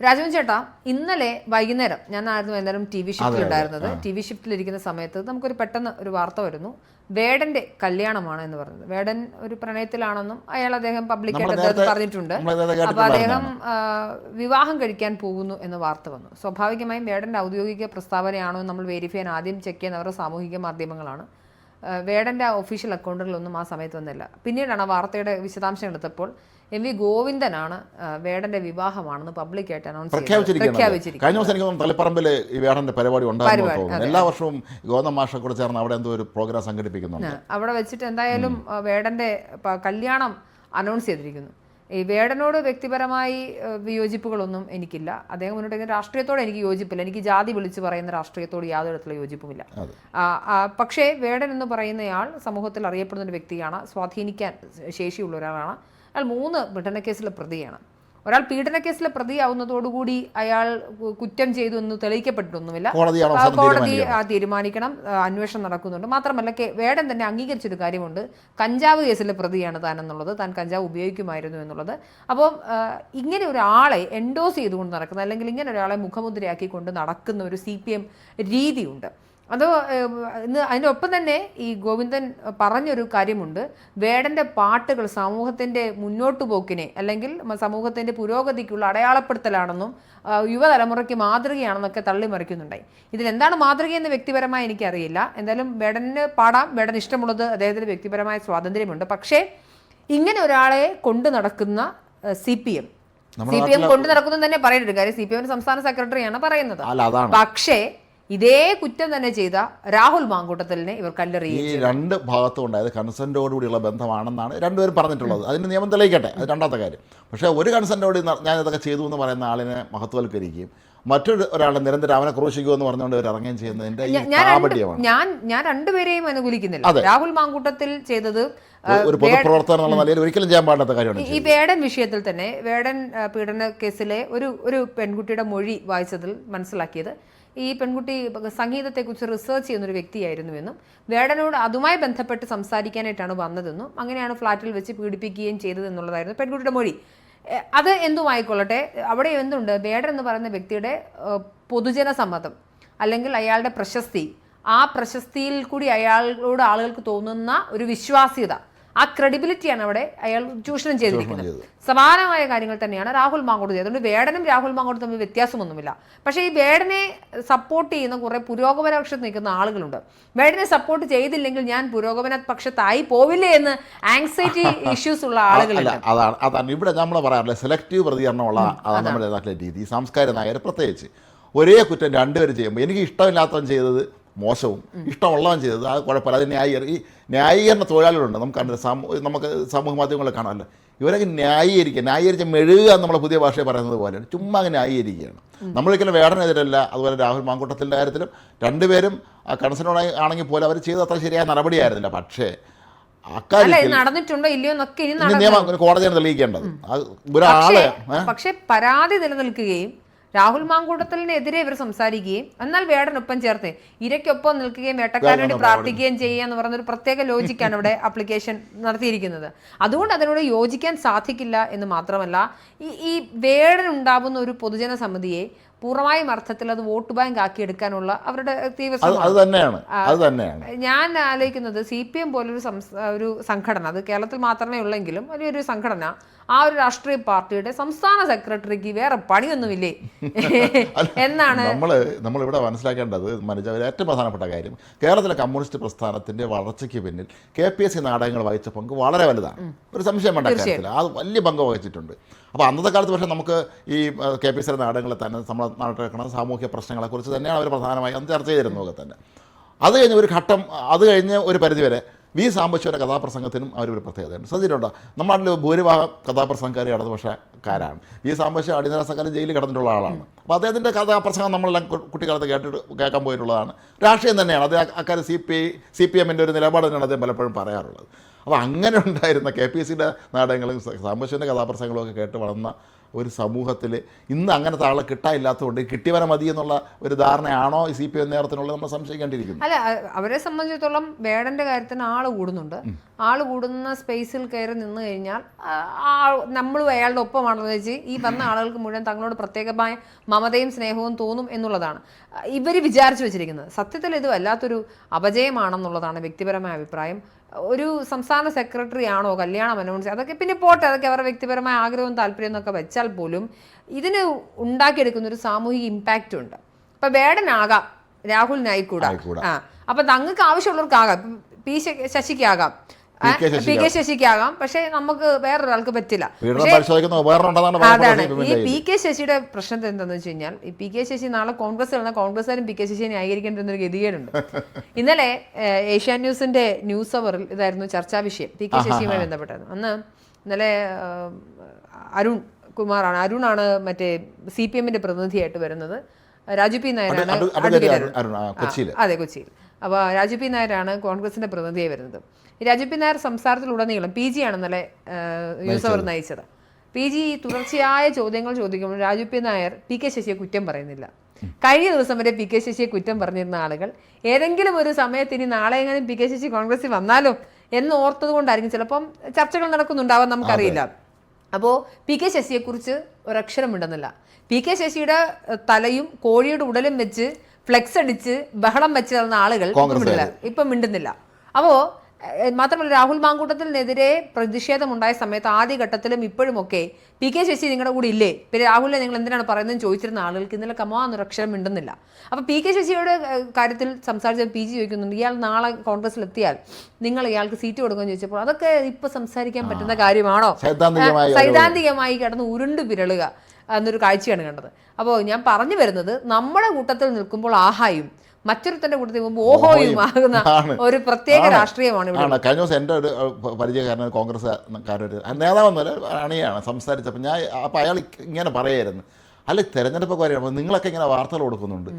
രാജവൻ ചേട്ടാ ഇന്നലെ വൈകുന്നേരം ഞാനായിരുന്നു വൈകുന്നേരം ടി വി ഷിഫ്റ്റിൽ ഉണ്ടായിരുന്നത്. ടി വി ഷിഫ്റ്റിലിരിക്കുന്ന സമയത്ത് നമുക്കൊരു പെട്ടെന്ന് ഒരു വാർത്ത വരുന്നു. വേടന്റെ കല്യാണമാണ് എന്ന് പറഞ്ഞത്. വേടൻ ഒരു പ്രണയത്തിലാണെന്നും അയാൾ അദ്ദേഹം പബ്ലിക്കായിട്ട് പറഞ്ഞിട്ടുണ്ട്. അപ്പൊ അദ്ദേഹം വിവാഹം കഴിക്കാൻ പോകുന്നു എന്ന വാർത്ത വന്നു. സ്വാഭാവികമായും വേടന്റെ ഔദ്യോഗിക പ്രസ്താവനയാണോ എന്ന് നമ്മൾ വെരിഫൈ ചെയ്യാൻ ആദ്യം ചെക്ക് ചെയ്യുന്ന അവരുടെ സാമൂഹിക മാധ്യമങ്ങളാണ്. ആ, വേടന്റെ ഒഫീഷ്യൽ അക്കൗണ്ടുകളൊന്നും ആ സമയത്ത് വന്നില്ല. പിന്നീടാണ് ആ വാർത്തയുടെ വിശദാംശം എടുത്തപ്പോൾ എം വി ഗോവിന്ദനാണ് വേടന്റെ വിവാഹമാണെന്ന് പബ്ലിക്കായിട്ട് അനൗൺസ് പ്രഖ്യാപിച്ചിരിക്കുന്നത് കഴിഞ്ഞ ദിവസം എനിക്ക് തോന്നുന്നു തളിപ്പറമ്പിൽ ഈ വേടന്റെ പരിപാടി ഉണ്ടായിരുന്നു എല്ലാ വർഷവും ഗോതം മാഷ കൂടെ ചേർന്ന് അവിടെ എന്തോ ഒരു പ്രോഗ്രാം സംഘടിപ്പിക്കുന്നുണ്ട്. അവിടെ വെച്ചിട്ട് എന്തായാലും വേടന്റെ കല്യാണം അനൗൺസ് ചെയ്തിരിക്കുന്നു. ഈ വേടനോട് വ്യക്തിപരമായി വിയോജിപ്പുകളൊന്നും എനിക്കില്ല. അദ്ദേഹം മുന്നോട്ട് രാഷ്ട്രീയത്തോട് എനിക്ക് യോജിപ്പില്ല. എനിക്ക് ജാതി വിളിച്ചു പറയുന്ന രാഷ്ട്രീയത്തോട് യാതൊരു തരത്തിലുള്ള യോജിപ്പുമില്ല. പക്ഷേ വേടൻ എന്ന് പറയുന്നയാൾ സമൂഹത്തിൽ അറിയപ്പെടുന്ന ഒരു വ്യക്തിയാണ്. സ്വാധീനിക്കാൻ ശേഷിയുള്ള ഒരാളാണ്. അയാൾ മൂന്ന് പീഡനക്കേസിലെ പ്രതിയാണ്. ഒരാൾ പീഡനക്കേസിലെ പ്രതിയാവുന്നതോടുകൂടി അയാൾ കുറ്റം ചെയ്തു എന്ന് തെളിയിക്കപ്പെട്ടിട്ടൊന്നുമില്ല. ആ, കോടതി ആ, തീരുമാനിക്കണം. അന്വേഷണം നടക്കുന്നുണ്ട്. മാത്രമല്ല വേടൻ തന്നെ അംഗീകരിച്ചൊരു കാര്യമുണ്ട്. കഞ്ചാവ് കേസിലെ പ്രതിയാണ് താൻ എന്നുള്ളത് താൻ കഞ്ചാവ് ഉപയോഗിക്കുമായിരുന്നു എന്നുള്ളത്. അപ്പം ഇങ്ങനെ ഒരാളെ എൻഡോസ് ചെയ്തുകൊണ്ട് നടക്കുന്ന അല്ലെങ്കിൽ ഇങ്ങനെ ഒരാളെ മുഖമുദ്രയാക്കി കൊണ്ട് നടക്കുന്ന ഒരു സി പി എം രീതിയുണ്ട്. അത് ഇന്ന് അതിന്റെ ഒപ്പം തന്നെ ഈ ഗോവിന്ദൻ പറഞ്ഞൊരു കാര്യമുണ്ട്. വേടന്റെ പാട്ടുകൾ സമൂഹത്തിന്റെ മുന്നോട്ട് പോക്കിനെ അല്ലെങ്കിൽ സമൂഹത്തിന്റെ പുരോഗതിക്കുള്ള അടയാളപ്പെടുത്തലാണെന്നും യുവതലമുറയ്ക്ക് മാതൃകയാണെന്നൊക്കെ തള്ളിമറിക്കുന്നുണ്ടായി. ഇതിലെന്താണ് മാതൃകയെന്ന് വ്യക്തിപരമായി എനിക്കറിയില്ല. എന്തായാലും വേടന് പാടാം. വേടൻ ഇഷ്ടമുള്ളത് അദ്ദേഹത്തിന് വ്യക്തിപരമായ സ്വാതന്ത്ര്യമുണ്ട്. പക്ഷേ ഇങ്ങനെ ഒരാളെ കൊണ്ടു നടക്കുന്ന C P M. C P M കൊണ്ടു നടക്കുന്നു തന്നെ പറയുന്നുണ്ട് കാര്യം സി പി എം സംസ്ഥാന സെക്രട്ടറിയാണ് പറയുന്നത്. പക്ഷേ ഇതേ കുറ്റം തന്നെ ചെയ്ത രാഹുൽ മാങ്കൂട്ടത്തലിനെ ഇവർ കല്ലെറിയും ഈ രണ്ട് ഭാഗത്തും ഉണ്ടായത് കൺസെന്റോടുകൂടിയുള്ള ബന്ധമാണെന്നാണ് രണ്ടുപേരും പറഞ്ഞിട്ടുള്ളത്. അതിന് നിയമം തെളിയിക്കട്ടെ. അത് രണ്ടാമത്തെ കാര്യം. പക്ഷേ ഒരു കൺസെന്റോട് ഞാൻ ഇതൊക്കെ ചെയ്തു എന്ന് പറയുന്ന ആളിനെ മഹത്വവൽക്കരിക്കുകയും മറ്റൊരു ഒരാളെ നിരന്തരം അവനെ ക്രൂശിക്കുമെന്ന് പറഞ്ഞുകൊണ്ട് ഇവർ ഇറങ്ങുകയും ചെയ്യുന്നതിന്റെ ഞാൻ ഞാൻ രണ്ടുപേരെയും അനുകൂലിക്കുന്നില്ല. രാഹുൽ മാങ്കൂട്ടത്തിൽ ചെയ്തത് ഒരു പൊതുപ്രവർത്തനം എന്നുള്ള നിലയിൽ ഒരിക്കലും ചെയ്യാൻ പാടാത്ത കാര്യമാണ് ഈ വേടൻ വിഷയത്തിൽ തന്നെ വേടൻ പീഡന കേസിലെ ഒരു ഒരു പെൺകുട്ടിയുടെ മൊഴി വായിച്ചതിൽ മനസ്സിലാക്കിയത് ഈ പെൺകുട്ടി സംഗീതത്തെക്കുറിച്ച് റിസർച്ച് ചെയ്യുന്ന ഒരു വ്യക്തിയായിരുന്നുവെന്നും വേടനോട് അതുമായി ബന്ധപ്പെട്ട് സംസാരിക്കാനായിട്ടാണ് വന്നതെന്നും അങ്ങനെയാണ് ഫ്ലാറ്റിൽ വെച്ച് പീഡിപ്പിക്കുകയും ചെയ്തതെന്നുള്ളതായിരുന്നു പെൺകുട്ടിയുടെ മൊഴി. അത് എന്തുമായിക്കൊള്ളട്ടെ അവിടെ എന്തുണ്ട്? വേടൻ എന്ന് പറയുന്ന വ്യക്തിയുടെ പൊതുജന സമ്മതം അല്ലെങ്കിൽ അയാളുടെ പ്രശസ്തി ആ പ്രശസ്തിയിൽ കൂടി അയാളോട് ആളുകൾക്ക് തോന്നുന്ന ഒരു വിശ്വാസ്യത ആ ക്രെഡിബിലിറ്റിയാണ് അവിടെ അയാൾ ചൂഷണം ചെയ്തിരിക്കുന്നത്. സമാനമായ കാര്യങ്ങൾ തന്നെയാണ് രാഹുൽ മാങ്കോട് ചെയ്തത്. അതുകൊണ്ട് വേടനും രാഹുൽ മാങ്കോട് തമ്മിൽ വ്യത്യാസമൊന്നുമില്ല. പക്ഷേ ഈ വേടനെ സപ്പോർട്ട് ചെയ്യുന്ന കുറേ പുരോഗമന പക്ഷത്ത് നിൽക്കുന്ന ആളുകളുണ്ട്. വേടനെ സപ്പോർട്ട് ചെയ്തില്ലെങ്കിൽ ഞാൻ പുരോഗമന പക്ഷത്തായി പോവില്ലേ എന്ന് ആങ്സൈറ്റി ഇഷ്യൂസ് ഉള്ള ആളുകളുണ്ട്. അതാണ് അതാണ്. ഇവിടെ നമ്മൾ പറയാറില്ല സെലക്റ്റീവ് പ്രതികരണമുള്ള അതാണ് നമ്മുടെ നേതാക്കളുടെ രീതി. സാംസ്കാരിക നായർ പ്രത്യേകിച്ച്. ഒരേ കുറ്റം രണ്ടുപേരും ചെയ്യുമ്പോൾ എനിക്ക് ഇഷ്ടമില്ലാത്തവൻ ചെയ്തത് മോശവും. ഇഷ്ടമുള്ളതും ചെയ്തത്. അത് കുഴപ്പമില്ല. അത് ന്യായീകരണം ഈ ന്യായീകരണ തൊഴിലാളികളുണ്ട്. നമുക്ക് സമൂഹ സമൂ നമുക്ക് സമൂഹ മാധ്യമങ്ങളിൽ കാണാമല്ലോ. ഇവരൊക്കെ ന്യായീകരിക്കുക. ന്യായീകരിച്ച് മെഴുകുക എന്ന് നമ്മളെ പുതിയ ഭാഷയിൽ പറയുന്നത് പോലെയാണ്. ചുമ്മാ അങ്ങ് ന്യായീകരിക്കുകയാണ്. നമ്മളൊരിക്കലും വേടനെതിരല്ല. അതുപോലെ രാഹുൽ മാങ്കൂട്ടത്തിന്റെ കാര്യത്തിലും രണ്ടുപേരും കൺസേൺ ആണെങ്കിൽ പോലും അവർ ചെയ്തത് അത്ര ശരിയായ നടപടിയായിരുന്നില്ല. പക്ഷേ നടന്നിട്ടുണ്ടോ ഇല്ലയോ എന്നൊക്കെ കോടതിയാണ് തെളിയിക്കേണ്ടത്. ഒരാൾ പക്ഷേ പരാതി നിലനിൽക്കുകയും രാഹുൽ മാങ്കൂട്ടത്തിനെതിരെ ഇവർ സംസാരിക്കുകയും എന്നാൽ വേടനൊപ്പം ചേർത്ത് ഇരയ്ക്കൊപ്പം നിൽക്കുകയും വേട്ടക്കാരോട് വേണ്ടി പ്രാർത്ഥിക്കുകയും ചെയ്യുക എന്ന് പറഞ്ഞൊരു ഒരു പ്രത്യേക ലോജിക്കാണ് ഇവിടെ അപ്ലിക്കേഷൻ നടത്തിയിരിക്കുന്നത്. അതുകൊണ്ട് അതിനോട് യോജിക്കാൻ സാധിക്കില്ല എന്ന് മാത്രമല്ല ഈ ഈ വേടനുണ്ടാവുന്ന ഒരു പൊതുജന സമിതിയെ പൂർണമായും അർത്ഥത്തിൽ അത് വോട്ട് ബാങ്ക് ആക്കി എടുക്കാനുള്ള അവരുടെ തീവ്രമാണ് ഞാൻ ആലോചിക്കുന്നത് സി പി എം പോലൊരു ഒരു സംഘടന അത് കേരളത്തിൽ മാത്രമേ ഉള്ളെങ്കിലും വലിയൊരു സംഘടന ആ ഒരു രാഷ്ട്രീയ പാർട്ടിയുടെ സംസ്ഥാന സെക്രട്ടറിക്ക് വേറെ പണിയൊന്നുമില്ലേ? എന്നാണ് നമ്മൾ നമ്മളിവിടെ മനസ്സിലാക്കേണ്ടത് മനുജ ഏറ്റവും പ്രധാനപ്പെട്ട കാര്യം. കേരളത്തിലെ കമ്മ്യൂണിസ്റ്റ് പ്രസ്ഥാനത്തിന്റെ വളർച്ചയ്ക്ക് പിന്നിൽ കെ പി എസ് സി നാടകങ്ങൾ വഹിച്ച പങ്ക് വളരെ വലുതാണ്. ഒരു സംശയം വേണ്ട കാര്യത്തില്ല അത് വലിയ പങ്ക് വഹിച്ചിട്ടുണ്ട്. അപ്പോൾ അന്നത്തെ കാലത്ത് പക്ഷേ നമുക്ക് ഈ കെ പി എസ് സിയുടെ നാടകങ്ങളെ തന്നെ നമ്മൾ നാട്ടിൽ നടക്കുന്ന സാമൂഹ്യ പ്രശ്നങ്ങളെക്കുറിച്ച് തന്നെയാണ് അവർ പ്രധാനമായി അന്ന് ചർച്ച ചെയ്തിരുന്നതൊക്കെ തന്നെ. അത് കഴിഞ്ഞ് ഒരു ഘട്ടം അത് കഴിഞ്ഞ് ഒരു പരിധിവരെ വി സാംബശിവന്റെ കഥാപ്രസംഗത്തിനും അവർ ഒരു പ്രത്യേകതയുണ്ട്. ശ്രദ്ധിച്ചിട്ടുണ്ടോ? നമ്മുടെ നാട്ടിൽ ഭൂരിഭാഗം കഥാപ്രസംഗക്കാർ ഇടതുപക്ഷക്കാരാണ്. വി സാംബശിവ അടിയന്തര സർക്കാർ ജയിലിൽ കിടന്നിട്ടുള്ള ആളാണ്. അപ്പോൾ അദ്ദേഹത്തിന്റെ കഥാപ്രസംഗം നമ്മളെല്ലാം കുട്ടിക്കാലത്ത് കേട്ടിട്ട് കേൾക്കാൻ പോയിട്ടുള്ളതാണ്. രാഷ്ട്രീയം തന്നെയാണ്. അത് അക്കാര്യം സി പി സി പി എമ്മിന്റെ ഒരു നിലപാട് തന്നെയാണ് അദ്ദേഹം പലപ്പോഴും പറയാറുള്ളത്. അപ്പോൾ അങ്ങനെ ഉണ്ടായിരുന്ന കെ പി സിയുടെ നാടകങ്ങളും സാംബശിവന്റെ കഥാപ്രസംഗങ്ങളും ഒക്കെ കേട്ട് വളർന്ന ഒരു സമൂഹത്തിൽ ഇന്ന് അങ്ങനത്തെ ആളെ കിട്ടാനില്ലാത്തതുകൊണ്ട് കിട്ടിയവനെ മതി എന്നുള്ള ഒരു ധാരണയാണോ ഈ സി പി എം നേരത്തിനുള്ളത് നമ്മൾ സംശയിക്കേണ്ടിയിരിക്കുന്നു? അല്ല അവരെ സംബന്ധിച്ചിടത്തോളം വേടന്റെ കാര്യത്തിന് ആൾ കൂടുന്നുണ്ട്. ആൾ കൂടുന്ന സ്പേസിൽ കയറി നിന്ന് കഴിഞ്ഞാൽ നമ്മളും അയാളുടെ ഒപ്പമാണെന്ന് വെച്ച് ഈ വന്ന ആളുകൾക്ക് മുഴുവൻ തങ്ങളോട് പ്രത്യേകമായ മമതയും സ്നേഹവും തോന്നും എന്നുള്ളതാണ്. ഇവർ വിചാരിച്ചു വെച്ചിരിക്കുന്നത്. സത്യത്തിൽ ഇത് വല്ലാത്തൊരു അപജയമാണെന്നുള്ളതാണ് വ്യക്തിപരമായ അഭിപ്രായം. ഒരു സംസ്ഥാന സെക്രട്ടറി ആണോ കല്യാണം അനൗൺസ് അതൊക്കെ പിന്നെ പോട്ടെ അതൊക്കെ അവരുടെ വ്യക്തിപരമായ ആഗ്രഹവും താല്പര്യവും എന്നൊക്കെ വെച്ചാൽ പോലും ഇതിന് ഉണ്ടാക്കിയെടുക്കുന്ന ഒരു സാമൂഹിക ഇമ്പാക്റ്റ് ഉണ്ട്. ഇപ്പൊ വേടനാകാം രാഹുലിനായിക്കൂടാ. ആ അപ്പൊ തങ്ങൾക്ക് ആവശ്യമുള്ളവർക്കാകാം പി ശശിക്കാകാം. പി കെ ശശിക്കാകാം പക്ഷെ നമുക്ക് വേറൊരാൾക്ക് പറ്റില്ല. അതാണ്. ഈ പി കെ ശശിയുടെ പ്രശ്നം എന്താണെന്ന് വെച്ച് കഴിഞ്ഞാൽ ഈ പി കെ ശശി നാളെ കോൺഗ്രസ് കളഞ്ഞ കോൺഗ്രസ്സുകാരും പി കെ ശശിയെ ന്യായീകരിക്കേണ്ട ഒരു ഗതികേടുണ്ട്. ഇന്നലെ ഏഷ്യാ ഏഷ്യാൻ ന്യൂസിന്റെ ന്യൂസ് അവറിൽ ഇതായിരുന്നു ചർച്ചാ വിഷയം. പി കെ ശശിയുമായി ബന്ധപ്പെട്ടത്. അന്ന് ഇന്നലെ അരുൺ കുമാറാണ് അരുണാണ് മറ്റേ സി പി എമ്മിന്റെ പ്രതിനിധിയായിട്ട് വരുന്നത്. രാജു പി നായരാണ് അതെ കൊച്ചിയിൽ അപ്പോൾ രാജു പി നായരാണ് കോൺഗ്രസിന്റെ പ്രതിനിധിയായി വരുന്നത്. ഈ രാജു പി നായർ സംസാരത്തിലുടനീളം പി ജി ആണെന്നല്ലേ ഇന്നലെ ന്യൂസ് അവർ നയിച്ചത്. പി ജി തുടർച്ചയായ ചോദ്യങ്ങൾ ചോദിക്കുമ്പോൾ Raju P Nair P K ശശിയെ കുറ്റം പറയുന്നില്ല. കഴിഞ്ഞ ദിവസം വരെ പി കെ ശശിയെ കുറ്റം പറഞ്ഞിരുന്ന ആളുകൾ ഏതെങ്കിലും ഒരു സമയത്ത് ഇനി നാളെ എങ്ങനെ പി കെ ശശി കോൺഗ്രസിൽ വന്നാലോ എന്ന് ഓർത്തത് കൊണ്ടായിരിക്കും ചിലപ്പം ചർച്ചകൾ നടക്കുന്നുണ്ടാവാൻ നമുക്കറിയില്ല. അപ്പോൾ പി കെ ശശിയെക്കുറിച്ച് ഒരക്ഷരം മിണ്ടുന്നില്ല പി കെ ശശിയുടെ തലയും കോഴിയുടെ ഉടലും വെച്ച് ഫ്ലെക്സ് അടിച്ച് ബഹളം വെച്ച് തന്ന ആളുകൾ ഇപ്പം മിണ്ടില്ല ഇപ്പം മിണ്ടുന്നില്ല. അപ്പോൾ മാത്രമല്ല രാഹുൽ മാങ്കൂട്ടത്തിനെതിരെ പ്രതിഷേധമുണ്ടായ സമയത്ത് ആദ്യഘട്ടത്തിലും ഇപ്പോഴുമൊക്കെ പി കെ ശശി നിങ്ങളുടെ കൂടെ ഇല്ലേ? പിന്നെ രാഹുലിനെ നിങ്ങൾ എന്തിനാണ് പറയുന്നത് ചോദിച്ചിരുന്ന ആളുകൾക്ക് ഇന്നലെ കമാ എന്നൊരു അക്ഷരം മിണ്ടുന്നില്ല. അപ്പോൾ പി കെ ശശിയുടെ കാര്യത്തിൽ സംസാരിച്ച പി ജി ചോദിക്കുന്നുണ്ട് ഇയാൾ നാളെ കോൺഗ്രസിൽ എത്തിയാൽ നിങ്ങൾ ഇയാൾക്ക് സീറ്റ് കൊടുക്കുമെന്ന് ചോദിച്ചപ്പോൾ അതൊക്കെ ഇപ്പൊ സംസാരിക്കാൻ പറ്റുന്ന കാര്യമാണോ? സൈദ്ധാന്തികമായി സൈദ്ധാന്തികമായി കിടന്ന് ഉരുണ്ട് വിരളുക. എന്നൊരു കാഴ്ചയാണ് കണ്ടത്. അപ്പോൾ ഞാൻ പറഞ്ഞു വരുന്നത് നമ്മുടെ കൂട്ടത്തിൽ നിൽക്കുമ്പോൾ ആഹായും മറ്റൊരുത്തന്റെ കൂട്ടത്തിൽ പോകുമ്പോൾ ഓഹോയും ആകുന്ന ഒരു പ്രത്യേക രാഷ്ട്രീയമാണ് ഇവിടെ കഴിഞ്ഞ ദിവസം എന്റെ ഒരു പരിചയക്കാരൻ കോൺഗ്രസ് കാരൊരു നേതാവെന്നല്ല അണിയാണ് സംസാരിച്ചപ്പോൾ ഞാൻ അപ്പോൾ അയാൾ ഇങ്ങനെ പറയായിരുന്നു അല്ല തെരഞ്ഞെടുപ്പ് കാര്യമാണ് നിങ്ങളൊക്കെ ഇങ്ങനെ വാർത്തകൾ കൊടുക്കുന്നുണ്ട്.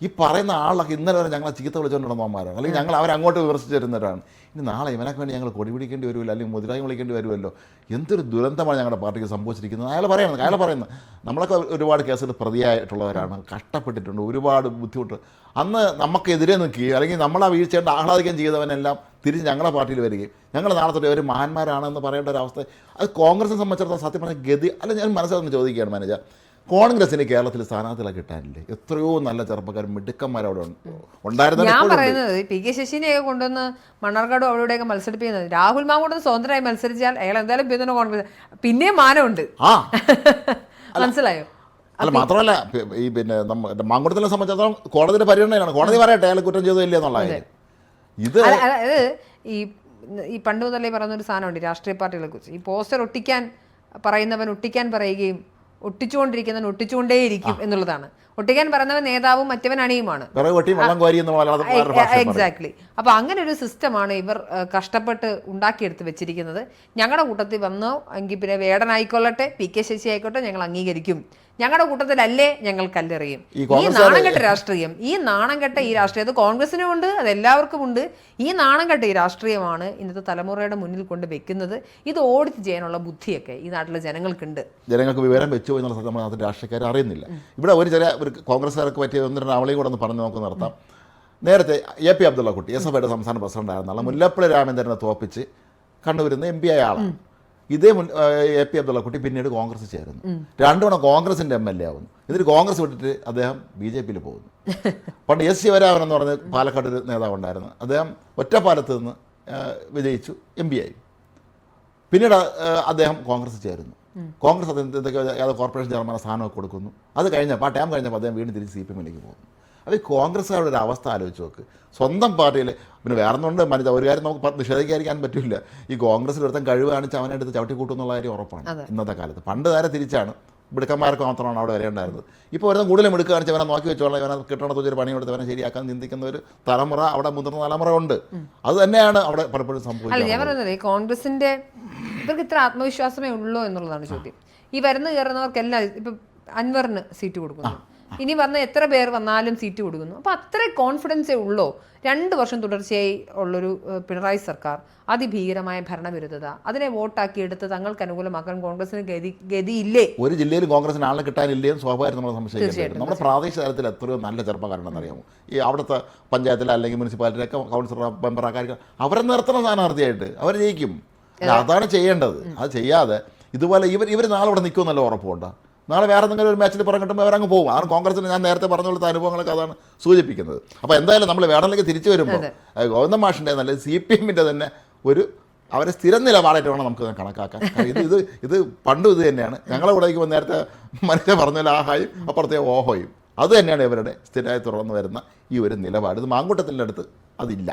ഈ പറയുന്ന ആളൊക്കെ ഇന്നലെ വരെ ഞങ്ങളെ ചീത്ത വിളിച്ചുകൊണ്ടിരുന്നവന്മാരാണ് അല്ലെങ്കിൽ ഞങ്ങൾ അവരങ്ങോട്ട് വിമർശിച്ച് തരുന്നവരാണ് ഇനി നാളെ ഇവനൊക്കെ വേണ്ടി ഞങ്ങൾ കൊടി പിടിക്കേണ്ടി വരുമല്ലോ അല്ലെങ്കിൽ മുതിരായി വിളിക്കേണ്ടി വരുമല്ലോ. എന്തൊരു ദുരന്തമാണ് ഞങ്ങളുടെ പാർട്ടിക്ക് സംഭവിച്ചിരിക്കുന്നത്. അയാൾ പറയുന്നത് അയാൾ പറയുന്നത് നമ്മളൊക്കെ ഒരുപാട് കേസുകൾ പ്രതിയായിട്ടുള്ളവരാണ് കഷ്ടപ്പെട്ടിട്ടുണ്ട് ഒരുപാട് ബുദ്ധിമുട്ട്. അന്ന് നമുക്കെതിരെ നിൽക്കുകയും അല്ലെങ്കിൽ നമ്മളെ വീഴ്ചയുണ്ട് ആഹ്ലാദിക്കുകയും ചെയ്തവനെല്ലാം തിരിച്ച് ഞങ്ങളുടെ പാർട്ടിയിൽ വരികയും ഞങ്ങൾ നാളെ തൊട്ട് ഒരു മഹാന്മാരാണെന്ന് പറയേണ്ട ഒരു അവസ്ഥ അത് കോൺഗ്രസിനെ സംബന്ധിച്ചിടത്തോളം സത്യം പറഞ്ഞാൽ ഗതി അല്ല ഞാൻ മനസ്സിലൊന്ന് ചോദിക്കുകയാണ് മാനേജർ. കോൺഗ്രസിന് കേരളത്തിൽ സ്ഥാനാർത്ഥികളെ കിട്ടാനില്ലേ? എത്രയോ നല്ല ചെറുപ്പക്കാർ മിടുക്കന്മാർ അവിടെ ഉണ്ടായിരുന്നു ഞാൻ പറയുന്നത് പി കെ ശശിനെയൊക്കെ കൊണ്ടുവന്ന് മണ്ണാർക്കാട് അവിടെയൊക്കെ മത്സരിപ്പിക്കുന്നത്. രാഹുൽ മാങ്കൂട്ടം സ്വതന്ത്രമായി മത്സരിച്ചാൽ അയാൾ എന്തായാലും പിന്തുണ കോൺഗ്രസ് പിന്നെയും മാനമുണ്ട്. ആ. മനസ്സിലായോ? അല്ല മാത്രമല്ല ഈ പിന്നെ നമ്മ മാങ്കുടത്തിനെ സംബന്ധിച്ചിടത്തോളം കോടതിയുടെ പരിഗണനയാണ് കോടതി പറയട്ടെ അയാൾ കുറ്റം ചെയ്തില്ല എന്നുള്ള ഇത് ഈ ഈ പണ്ട് മുതലേ പറയുന്ന ഒരു സാധനമുണ്ട് രാഷ്ട്രീയ പാർട്ടികളെ കുറിച്ച്. ഈ പോസ്റ്റർ ഒട്ടിക്കാൻ പറയുന്നവൻ ഒട്ടിക്കാൻ പറയുകയും ഒട്ടിച്ചുകൊണ്ടിരിക്കുന്നവൻ ഒട്ടിച്ചുകൊണ്ടേയിരിക്കും എന്നുള്ളതാണ്. ഒട്ടിക്കാൻ പറയുന്നവൻ നേതാവും മറ്റവൻ അണിയുമാണ്. എക്സാക്ട്ലി അപ്പൊ അങ്ങനെ ഒരു സിസ്റ്റമാണ് ഇവർ കഷ്ടപ്പെട്ട് ഉണ്ടാക്കിയെടുത്ത് വെച്ചിരിക്കുന്നത്. ഞങ്ങളുടെ കൂട്ടത്തിൽ വന്നോ എങ്കിൽ പിന്നെ വേടനായിക്കൊള്ളട്ടെ പി കെ ശശി ആയിക്കോട്ടെ ഞങ്ങൾ അംഗീകരിക്കും. ഞങ്ങളുടെ കൂട്ടത്തിലല്ലേ ഞങ്ങൾ കല്ലെറിയും. ഈ നാണംകെട്ട നാണം കെട്ട രാഷ്ട്രീയം ഈ നാണം കെട്ട ഈ രാഷ്ട്രീയം അത് കോൺഗ്രസിനും ഉണ്ട് അത് എല്ലാവർക്കും ഉണ്ട്. ഈ നാണം കെട്ട ഈ രാഷ്ട്രീയമാണ് ഇന്നത്തെ തലമുറയുടെ മുന്നിൽ കൊണ്ട് വെക്കുന്നത്. ഇത് ഓടിച്ച് ചെയ്യാനുള്ള ബുദ്ധിയൊക്കെ ഈ നാട്ടിലെ ജനങ്ങൾക്കുണ്ട്. ജനങ്ങൾക്ക് വിവരം വെച്ചു എന്നുള്ള സത്യം നമ്മൾ രാഷ്ട്രീയക്കാർ അറിയുന്നില്ല. ഇവിടെ ഒരു ചില ഒരു കോൺഗ്രസ്സുകാർക്ക് പറ്റിയ ഒന്ന് രണ്ട് കൂടെ ഒന്ന് പറഞ്ഞ് നമുക്ക് നടത്താം നേരത്തെ എ പി അബ്ദുള്ള കുട്ടി എസ് എഫ് ഐയുടെ സംസ്ഥാന പ്രസിഡന്റ് ആയിരുന്നുള്ള മുല്ലപ്പള്ളി രാമചന്ദ്രനെ തോപ്പിച്ച് കണ്ണൂരിൽ നിന്ന് എം പി ആയ ആളാണ്. ഇതേ മുൻ എ പി അബ്ദുള്ള കുട്ടി പിന്നീട് കോൺഗ്രസ് ചേരുന്നു. രണ്ടു തവണ കോൺഗ്രസിന്റെ എം എൽ എ ആവുന്നു. എന്നിട്ട് കോൺഗ്രസ് വിട്ടിട്ട് അദ്ദേഹം ബി ജെ പിയിൽ പോകുന്നു. പണ്ട് എസ് ശിവരാമൻ എന്ന് പറഞ്ഞ പാലക്കാട് ഒരു നേതാവ് ഉണ്ടായിരുന്നു അദ്ദേഹം ഒറ്റപ്പാലത്ത് നിന്ന് വിജയിച്ചു എം പി ആയി. പിന്നീട് അദ്ദേഹം കോൺഗ്രസ് ചേരുന്നു. കോൺഗ്രസ് അദ്ദേഹം എന്തൊക്കെ ഏതോ കോർപ്പറേഷൻ ചെയർമാൻ സ്ഥാനമൊക്കെ കൊടുക്കുന്നു. അത് കഴിഞ്ഞപ്പോൾ ആ ടൈം കഴിഞ്ഞപ്പോൾ അദ്ദേഹം വീണ്ടും തിരിച്ച് സി പി എമ്മിലേക്ക് പോകുന്നു. അത് കോൺഗ്രസ്സുകാരുടെ ഒരു അവസ്ഥ ആലോചിച്ച് നോക്ക്. സ്വന്തം പാർട്ടിയിൽ പിന്നെ വേറെ ഒന്നുണ്ട് മനുഷ്യ ഒരു കാര്യം നമുക്ക് നിഷേധിക്കാതിരിക്കാൻ പറ്റില്ല. ഈ കോൺഗ്രസ്സിൽ ഒരുത്തൻ കഴിവ് കാണിച്ച് അവനെ എടുത്ത് ചവിട്ടി കൂട്ടുന്നുള്ള കാര്യം ഉറപ്പാണ് ഇന്നത്തെ കാലത്ത്. പണ്ട് നേരെ തിരിച്ചാണ്. മിടുക്കന്മാർക്ക് മാത്രമാണ് അവിടെ വരേണ്ടായിരുന്നത്. ഇപ്പോൾ ഒരു കൂടുതലും മിടുക്ക് കാണിച്ച് അവനെ നോക്കി വെച്ചോളാം. ഇവനെ കിട്ടണ തൊഴിൽ പണി കൊടുത്ത് അവനെ ശരിയാക്കാൻ നിന്ദിക്കുന്ന ഒരു തലമുറ അവിടെ മുതിർന്ന തലമുറ ഉണ്ട്. അത് തന്നെയാണ് അവിടെ പലപ്പോഴും സംഭവിക്കുന്നത് ഞാൻ പറയുന്നത് കോൺഗ്രസിന്റെ ഇവർക്ക് ഇത്ര ആത്മവിശ്വാസമേ ഉള്ളൂ എന്നുള്ളതാണ് ചോദ്യം. ഈ വരുന്ന കയറുന്നവർക്കെല്ലാം ഇപ്പൊ അൻവറിന് സീറ്റ് കൊടുക്കുന്നു. ഇനി വന്ന എത്ര പേർ വന്നാലും സീറ്റ് കൊടുക്കുന്നു. അപ്പോൾ അത്ര കോൺഫിഡൻസേ ഉള്ളോ? രണ്ട് വർഷം തുടർച്ചയായി ഉള്ളൊരു പിണറായി സർക്കാർ അതിഭീകരമായ ഭരണവിരുദ്ധത അതിനെ വോട്ടാക്കി എടുത്ത് തങ്ങൾക്ക് അനുകൂലമാക്കാൻ കോൺഗ്രസിന് ഗതി ഗതിയില്ലേ? ഒരു ജില്ലയിൽ കോൺഗ്രസിന് ആളെ കിട്ടാനില്ലേ സ്വാഭാവികം നമ്മൾ സംശയിക്കും നമ്മുടെ പ്രാദേശിക തലത്തിൽ എത്രയോ നല്ല ചെറുപ്പക്കാരുണ്ടെന്ന് അറിയാമോ? ഈ അവിടുത്തെ പഞ്ചായത്തിലെ അല്ലെങ്കിൽ മുനിസിപ്പാലിറ്റിയിലൊക്കെ കൗൺസിലർ മെമ്പർ ആക്കാർക്ക് അവരെ നിർത്തണം സ്ഥാനാർത്ഥിയായിട്ട്. അവർ ജയിക്കും. അതാണ് ചെയ്യേണ്ടത്. അത് ചെയ്യാതെ ഇതുപോലെ ഇവർ ഇവർ നാളെ ഇവിടെ നിൽക്കുമെന്നല്ല ഉറപ്പുണ്ട്? നാളെ വേറെ എന്തെങ്കിലും ഒരു മാച്ചിൽ പുറം കിട്ടുമ്പോൾ അവരങ്ങ് പോകും. അതാണ് കോൺഗ്രസിന് ഞാൻ നേരത്തെ പറഞ്ഞ പോലത്തെ അനുഭവങ്ങളൊക്കെ അതാണ് സൂചിപ്പിക്കുന്നത്. അപ്പോൾ എന്തായാലും നമ്മൾ വേടനിലേക്ക് തിരിച്ചു വരുമ്പോൾ ഗോവിന്ദ മാഷിന്റെ നല്ല സി പി എമ്മിന്റെ തന്നെ ഒരു അവരെ സ്ഥിരം നിലപാടായിട്ട് വേണം നമുക്ക് കണക്കാക്കാൻ. ഇത് ഇത് ഇത് പണ്ടും ഇത് തന്നെയാണ്. ഞങ്ങളെ കൂടെ ഇരിക്കുമ്പോൾ നേരത്തെ മനുഷ്യ പറഞ്ഞാൽ ആഹായും അപ്പുറത്തെ ഓഹോയും. അത് തന്നെയാണ് ഇവരുടെ സ്ഥിരമായി തുറന്നു വരുന്ന ഈ ഒരു നിലപാട്. ഇത് മാങ്കൂട്ടത്തിന്റെ അടുത്ത് അതില്ല.